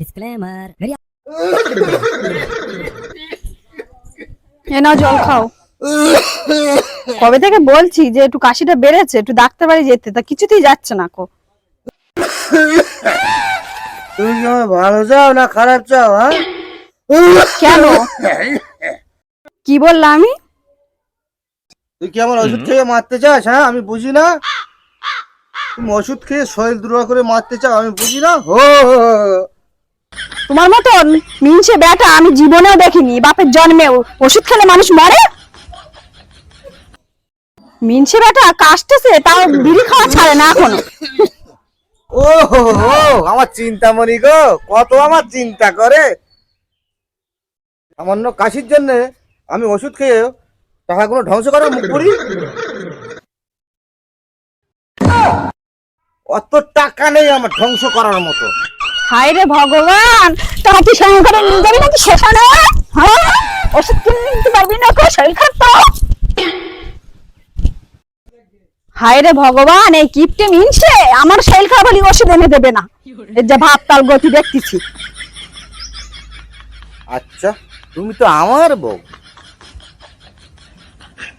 Disclaimer. Very এ নাও জল খাও। কবে থেকে বলছি যে একটু কাশিটা বেড়েছে একটু ডাক্তার বাড়ি যেতে। তা কিছুতেই যাচ্ছে না কো। তুমি ভালো চাও না খারাপ চাও হ্যাঁ? কেন? কি বললাম আমি? তুই কি আমার ওষুধ খেয়ে মারতে চাস হ্যাঁ? আমি বুঝি না। তুমি ওষুধ খেয়ে শরীর দুর্বল করে মারতে চাও আমি বুঝি না? হো। তোমার মতন মিনছে বেটা আমি জীবনেও দেখিনি, বাপের জন্মেও। ওষুধ খেলে মানুষ মরে? মিনছে বেটা কাশতেছে, তাও বিড়ি খাওয়া ছাড়ে না এখনও। ও আমার চিন্তামণি গো, কত আমার চিন্তা করে। সামান্য কাশির জন্য আমি ওষুধ খেয়ে টাকাগুলো ধ্বংস করার মুখ করি অত টাকা নেই আমার ধ্বংস করার মতো হায় রে ভগবান, তোমার কি সঙ্গে করে নিয়ে যাবি নাকি সেখানে হ্যাঁ? ওষুধ কিনে নিতে পারবি না কো, শরীর খারাপ তো। হায় রে ভগবান, এই কিপটে মিনছে আমার শরীর খারাপ হলে ওষুধ এনে দেবে না। এই যে ভাব তাল গতি দেখতেছি। আচ্ছা তুমি তো আমার বউ।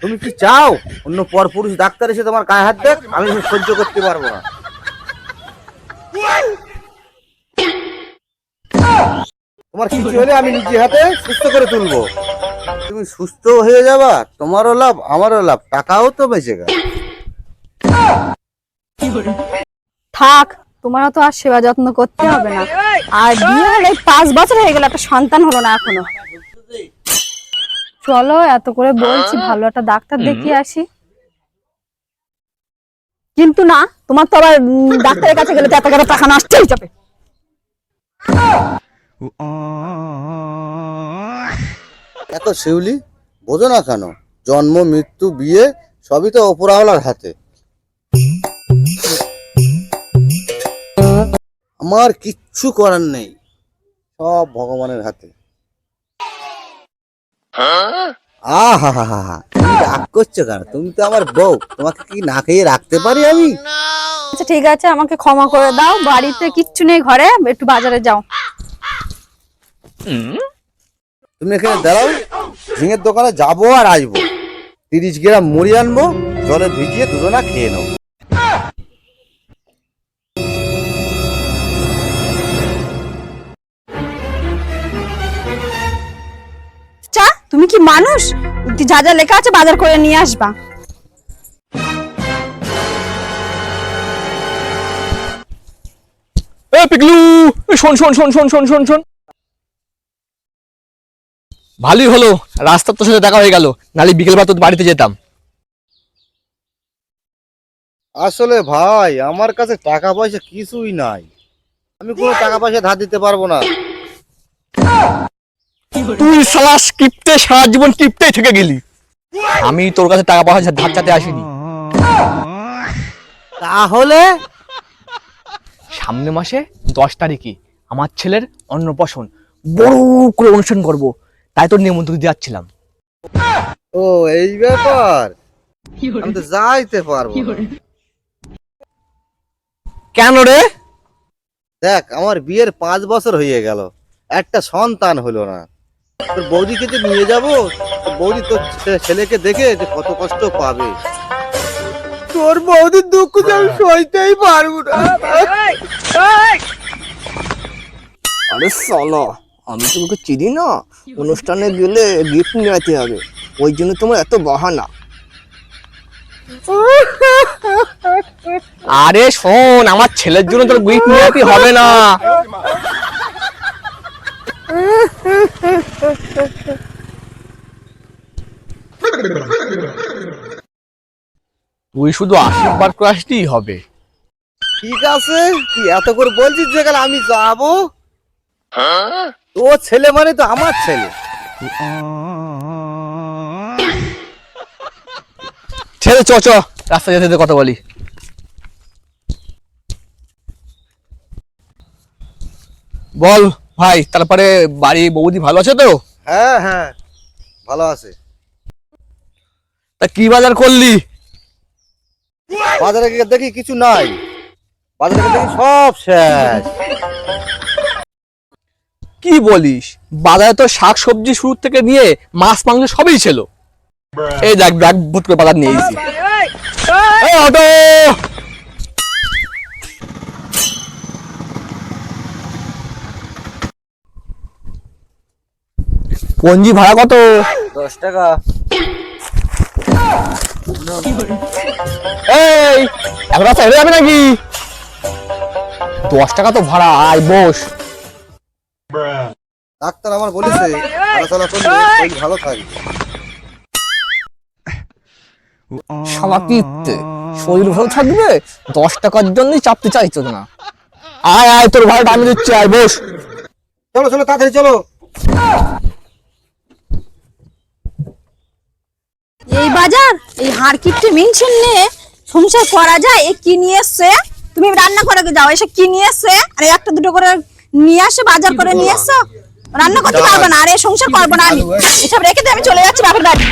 তুমি কি চাও? অন্য পরপুরুষ ডাক্তার এসে তোমার গায়ে হাত দেখ, আমি সহ্য করতে পারব না। তোমার কিছু হলে আমি নিজে হাতে সুস্থ করে তুলবো। তুমি সুস্থ হয়ে যাবা তোমারও লাভ আমারও লাভ টাকাও তো বেঁচে গেল। থাক তোমার তো আর সেবা যত্ন করতে হবে না। আর বিয়ে হলে পাঁচ বছর হয়ে গেল একটা সন্তান হলো না এখনও। চলো এত করে বলছি ভালো একটা ডাক্তার দেখিয়ে আসি। কিন্তু না তোমার তো আবার ডাক্তারের কাছে গেলে তো এত করে টাকা নষ্ট হয়ে যাবে। এত শিউলি? বোঝো না কেন? জন্ম মৃত্যু বিয়ে সবই তো ওপরাওয়ালার হাতে। আমার কিচ্ছু করার নেই। সব ভগবানের হাতে। আহা হা হা হা রাগ করছ কেন? তুমি তো আমার বউ। তোমাকে কি না খেয়ে রাখতে পারি আমি? আচ্ছা ঠিক আছে আমাকে ক্ষমা করে দাও। বাড়িতে কিচ্ছু নেই ঘরে। একটু বাজারে যাও। তুমি এখানে দাঁড়াও ঝিঙের দোকানে যাব আর আসব। তিরিশ গ্রাম মুড়ি আনব জলে ভিজিয়ে দুজনা খেয়ে নেব চা তুমি কি মানুষ? যা যা লেখা আছে বাজার করে নিয়ে আসবা। এ পিকলু! শোন শোন শোন শোন শোন শোন শোন। ভালোই হলো রাস্তার তোর সাথে দেখা হয়ে গেল নালে বিকেলবেলা তোর বাড়িতে যেতাম। আসলে ভাই আমার কাছে টাকা পয়সা কিছুই নাই। আমি কোনো টাকা পয়সা ধার দিতে পারব না। তুই সালা স্ক্রিপ্টে সারা জীবন স্ক্রিপ্টেই থেকে গেলি। আমি তোর কাছে টাকা পয়সা ধার চাতে আসিনি। তাহলে? সামনে মাসে দশ তারিখে আমার ছেলের অন্নপ্রাশন। বড় করে অনুষ্ঠান করব। তাই তোর নিমন্ত্রণ দিতে যাচ্ছিলাম। ও এই ব্যাপার? আমি তো যাইতে পারব কেন রে? দেখ আমার বিয়ের পাঁচ বছর হয়ে গেল। একটা সন্তান হলো না। তোর বৌদিকে যে নিয়ে যাব? বৌদি তোর ছেলেকে দেখে যে কত কষ্ট পাবে। তোর বৌদির দুঃখ যে আমি সইতেই পারব না। আরে সালা আমি তোমাকে চিনি না? অনুষ্ঠানে গেলে গিফট নিয়ে হবে। ওই জন্য তোমার এত বাহানা। আরে শোন আমার ছেলের জন্য তোর গিফট নিয়ে হবে না। তুই শুধু আশীর্বাদ করে আসলেই হবে। ঠিক আছে তুই এত করে বলছিস যে গেলে আমি যাব? তোর ছেলে মানে তো আমার ছেলে। ছেলে চ চ। রাস্তা যেতে যেতে কথা বলি। বল ভাই তারপরে বাড়ি বৌদি ভালো আছে তো? হ্যাঁ হ্যাঁ ভালো আছে। তা কি বাজার করলি? বাজারে দেখি কিছু নাই। বাজারে দেখি সব শেষ। কি বলিস? বাজারে তো শাক সবজি শুরু থেকে নিয়ে মাছ মাংস সবই ছিল। এই দেখ ব্যাগ ভর্তি করে বাজার নিয়ে এসেছি। অটো! পঞ্জি ভাড়া কত? দশ টাকা। এই এখন রাস্তা হেরে যাবে নাকি? দশ টাকা তো ভাড়া আয় বস। ডাক্তার আমার বলেছে আলোচনা করলে শরীর ভালো থাকবে। শালা কিপ্তে শরীর ভালো থাকবে দশ টাকার জন্যই চাপতে চাইছো না। আয় আয় তোর ভাড়াটা আমি দিচ্ছি আয় বস। চলো চলো তাড়াতাড়ি চলো। এই বাজার এই হাড় কিপটে মিনছেন নিয়ে সংসার করা যায় এ কি নিয়ে এসছে? তুমি রান্না করে যাও এসে কি নিয়ে এসছে? আর একটা দুটো করে নিয়ে আসে বাজার করে নিয়ে এসছো রান্না করতে পারব না, আর সংসার করব না আমি এসব রেখে দিয়ে আমি চলে যাচ্ছি বাপের বাড়ি।